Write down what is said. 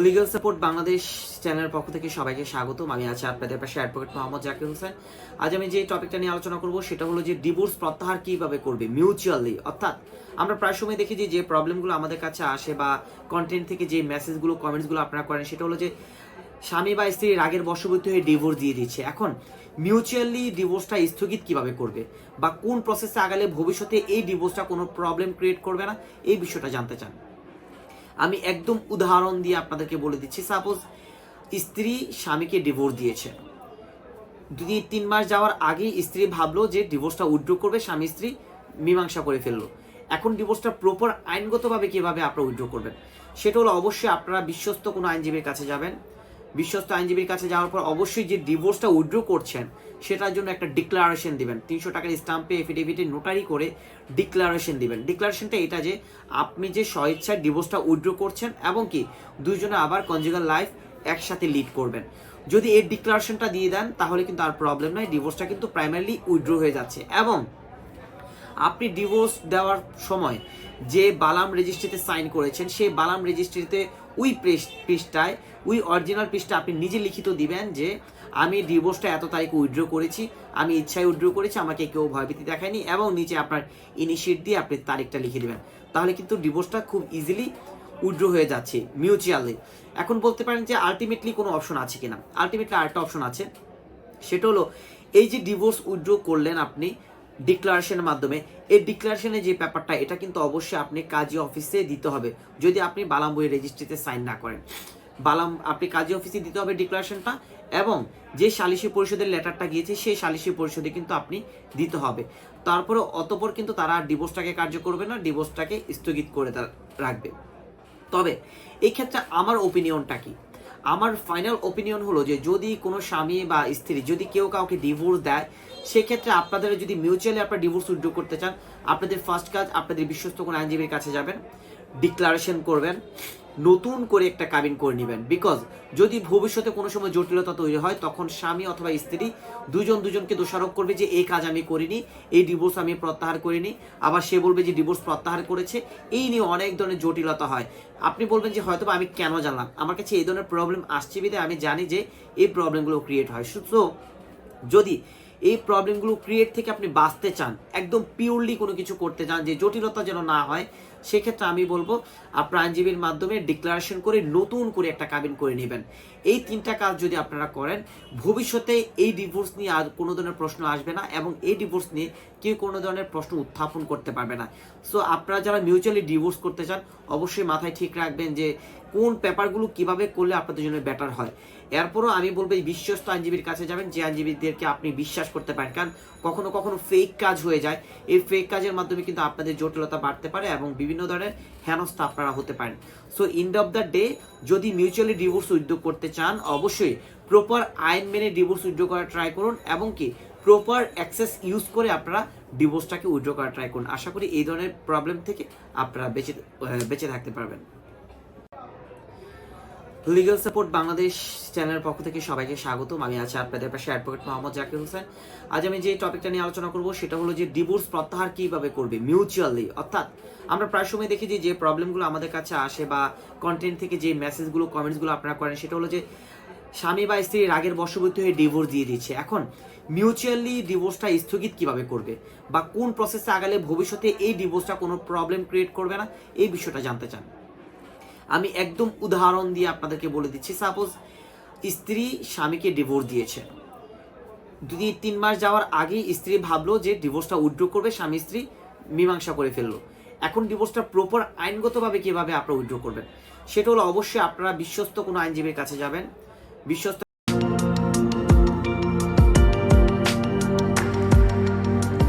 Legal support Bangladesh চ্যানেলের পক্ষ থেকে সবাইকে স্বাগতম। আমি আছি আপনাদের পাশে অ্যাডভোকেট মোহাম্মদ জাকির হোসেন। আজ আমি যে টপিকটা নিয়ে আলোচনা করব, সেটা হলো যে ডিভোর্স প্রত্যাহার কীভাবে করবে মিউচুয়ালি অর্থাৎ আমরা প্রায় সময় দেখি যে যে প্রবলেমগুলো আমাদের কাছে আসে বা কন্টেন্ট থেকে যে মেসেজগুলো কমেন্টসগুলো আপনারা করেন, সেটা হলো যে স্বামী বা স্ত্রী রাগের বশবর্তী হয়ে ডিভোর্স দিয়ে দিচ্ছে। এখন মিউচুয়ালি ডিভোর্সটা স্থগিত কীভাবে করবে? বা কোন প্রসেসে আগালে ভবিষ্যতে এই ডিভোর্সটা কোনো প্রবলেম ক্রিয়েট করবে না? এই বিষয়টা জানতে চান। আমি একদম উদাহরণ দিয়ে আপনাদেরকে বলে দিচ্ছি। সাপোজ স্ত্রী স্বামীকে ডিভোর্স দিয়েছে। দুই তিন মাস যাওয়ার আগে স্ত্রী ভাবলো যে ডিভোর্সটা উইড্রো করবে, স্বামী স্ত্রী মীমাংসা করে ফেলল। এখন ডিভোর্সটা প্রপার আইনগতভাবে কীভাবে আপনারা উইড্রো করবেন? সেটা হলো অবশ্যই আপনারা বিশ্বস্ত কোনো আইনজীবীর কাছে যাবেন। বিশ্বস্ত আইনজীবীর কাছে যাওয়ার পর অবশ্যই যে ডিভোর্সটা উইড্রো করছেন, সেটার জন্য একটা ডিক্লারেশন দিবেন। তিনশো টাকার স্টাম্পে এফিডেভিটে নোটারি করে ডিক্লারেশন দিবেন। ডিক্লারেশনটা এটা যে, আপনি যে স্বইচ্ছায় ডিভোর্সটা উইড্রো করছেন এবং কি দুইজনে আবার কনজুগাল লাইফ একসাথে লিড করবেন। যদি এই ডিক্লারেশনটা দিয়ে দেন, তাহলে কিন্তু আর প্রবলেম নাই ডিভোর্সটা কিন্তু প্রাইমারিলি উইথড্র হয়ে যাচ্ছে। এবং আপনি ডিভোর্স দেওয়ার সময় যে বালাম রেজিস্ট্রিতে সাইন করেছেন, সেই বালাম রেজিস্ট্রিতে ওই পৃষ্ঠায়, ওই অরিজিনাল পৃষ্ঠা আপনি নিজে লিখিত দিবেন যে, আমি ডিভোর্সটা এত তারিখে উইথড্র করেছি, আমি ইচ্ছায় উইড্রো করেছি, আমাকে কেউ ভয়ভীতি দেখায়নি এবং নিচে আপনার ইনিশিয়েট দিয়ে আপনি তারিখটা লিখে দেবেন। তাহলে কিন্তু ডিভোর্সটা খুব ইজিলি উইথড্র হয়ে যাচ্ছে মিউচুয়ালি এখন বলতে পারেন যে আলটিমেটলি কোনো অপশন আছে কিনা? আলটিমেটলি আরেকটা অপশন আছে। সেটা হলো, এই যে ডিভোর্স উইথড্র করলেন আপনি ডিক্লারেশনের মাধ্যমে। এই ডিক্লারেশনের যে ব্যাপারটা, এটা কিন্তু অবশ্যই আপনি কাজী অফিসে দিতে হবে। যদি আপনি বালাম বই রেজিস্ট্রিতে সাইন না করেন। বালাম, আপনি কাজী অফিসে দিতে হবে ডিক্লারেশনটা এবং যে সালিসি পরিষদের লেটারটা গিয়েছে, সেই সালিসি পরিষদে কিন্তু আপনি দিতে হবে। তারপরে অতপর কিন্তু তারা ডিভোর্সটাকে কার্য করবে না ডিভোর্সটাকে স্থগিত করে রাখবে। তবে এই ক্ষেত্রে আমার ওপিনিয়নটা কি? আমার ফাইনাল ওপিনিয়ন হলো যে যদি কোনো স্বামী বা স্ত্রী যদি কেউ কাউকে ডিভোর্স দেয়, সেক্ষেত্রে আপনাদের যদি মিউচুয়ালি আপনারা ডিভোর্স উদ্যোগ করতে চান, আপনাদের ফার্স্ট কাজ আপনাদের বিশ্বস্ত কোনো আইনজীবীর কাছে যাবেন। ডিক্লারেশন করবেন, নতুন করে একটা কাবিন করে নেবেন। বিকজ যদি ভবিষ্যতে কোনো সময় জটিলতা তৈরি হয়, তখন স্বামী অথবা স্ত্রী দুজন দুজনকে দোষারোপ করবে যে, এই কাজ আমি করিনি, এই ডিভোর্স আমি প্রত্যাহার করিনি। আবার সে বলবে যে ডিভোর্স প্রত্যাহার করেছে। এই নিয়ে অনেক ধরনের জটিলতা হয়। আপনি বলবেন যে, হয়তো আমি কেন জানলাম? আমার কাছে এই ধরনের প্রবলেম আসছে বিধে আমি জানি যে, এই প্রবলেমগুলো ক্রিয়েট হয়। সো যদি এই প্রবলেমগুলো ক্রিয়েট থেকে আপনি বাঁচতে চান, একদম পিওরলি কোনো কিছু করতে চান, যে জটিলতা যেন না হয় সেক্ষেত্রে আমি বলব আপনার আইনজীবীর মাধ্যমে ডিক্লারেশন করে নতুন করে একটা কাবিন করে নেবেন। এই তিনটা কাজ যদি আপনারা করেন, ভবিষ্যতে এই ডিভোর্স নিয়ে আর কোনো ধরনের প্রশ্ন আসবে না এবং এই ডিভোর্স নিয়ে কেউ কোনো ধরনের প্রশ্ন উত্থাপন করতে পারবে না। সো আপনারা যারা মিউচুয়ালি ডিভোর্স করতে চান, অবশ্যই মাথায় ঠিক রাখবেন যে কোন পেপারগুলো কীভাবে করলে আপনাদের জন্য বেটার হয়। এরপরও আমি বলব বিশ্বস্ত আইনজীবীর কাছে যাবেন, যে আইনজীবীদেরকে আপনি বিশ্বাস করতে পারেন। কারণ কখনো কখনো ফেক কাজ হয়ে যায়। এই ফেক কাজের মাধ্যমে কিন্তু আপনাদের জটিলতা বাড়তে পারে এবং বিভিন্ন ধরনের হেনস্থা আপনারা হতে পারেন। So end of the day যদি মিউচুয়ালি ডিভোর্স উদ্যোগ করতে চান, অবশ্যই প্রপার আইন মেনে ডিভোর্স উদ্যোগ করার ট্রাই করুন এবং কি প্রপার অ্যাক্সেস ইউজ করে আপনারা ডিভোর্সটাকে উইথড্র করার ট্রাই করুন। আশা করি এই ধরনের প্রবলেম থেকে আপনারা বেঁচে বেঁচে থাকতে পারবেন। লিগাল সাপোর্ট বাংলাদেশ চ্যানেলের পক্ষ থেকে সবাইকে স্বাগতম। আমি আছি আপনাদের পাশে অ্যাডভোকেট মোহাম্মদ জাকির হোসেন। আজ আমি যে টপিকটা নিয়ে আলোচনা করব, সেটা হলো যে ডিভোর্স প্রত্যাহার কীভাবে করবে মিউচুয়ালি অর্থাৎ আমরা প্রায় সময় দেখি যে যে প্রবলেমগুলো আমাদের কাছে আসে বা কন্টেন্ট থেকে যে মেসেজগুলো কমেন্টসগুলো আপনারা করেন, সেটা হলো যে স্বামী বা স্ত্রী রাগের বশবর্তী হয়ে ডিভোর্স দিয়ে দিচ্ছে। এখন মিউচুয়ালি ডিভোর্সটা স্থগিত কীভাবে করবে বা কোন প্রসেসে আগালে ভবিষ্যতে এই ডিভোর্সটা কোনো প্রবলেম ক্রিয়েট করবে না, এই বিষয়টা জানতে চান। আমি একদম উদাহরণ দিয়ে আপনাদেরকে বলে দিচ্ছি। সাপোজ স্ত্রী স্বামীকে ডিভোর্স দিয়েছে। দুই তিন মাস যাওয়ার আগে স্ত্রী ভাবলো যে ডিভোর্সটা উইড্রো করবে, স্বামী স্ত্রী মীমাংসা করে ফেলল। এখন ডিভোর্সটা প্রপার আইনগতভাবে কীভাবে আপনারা উইড্রো করবেন? সেটা হলো অবশ্যই আপনারা বিশ্বস্ত কোনো আইনজীবীর কাছে যাবেন। বিশ্বস্ত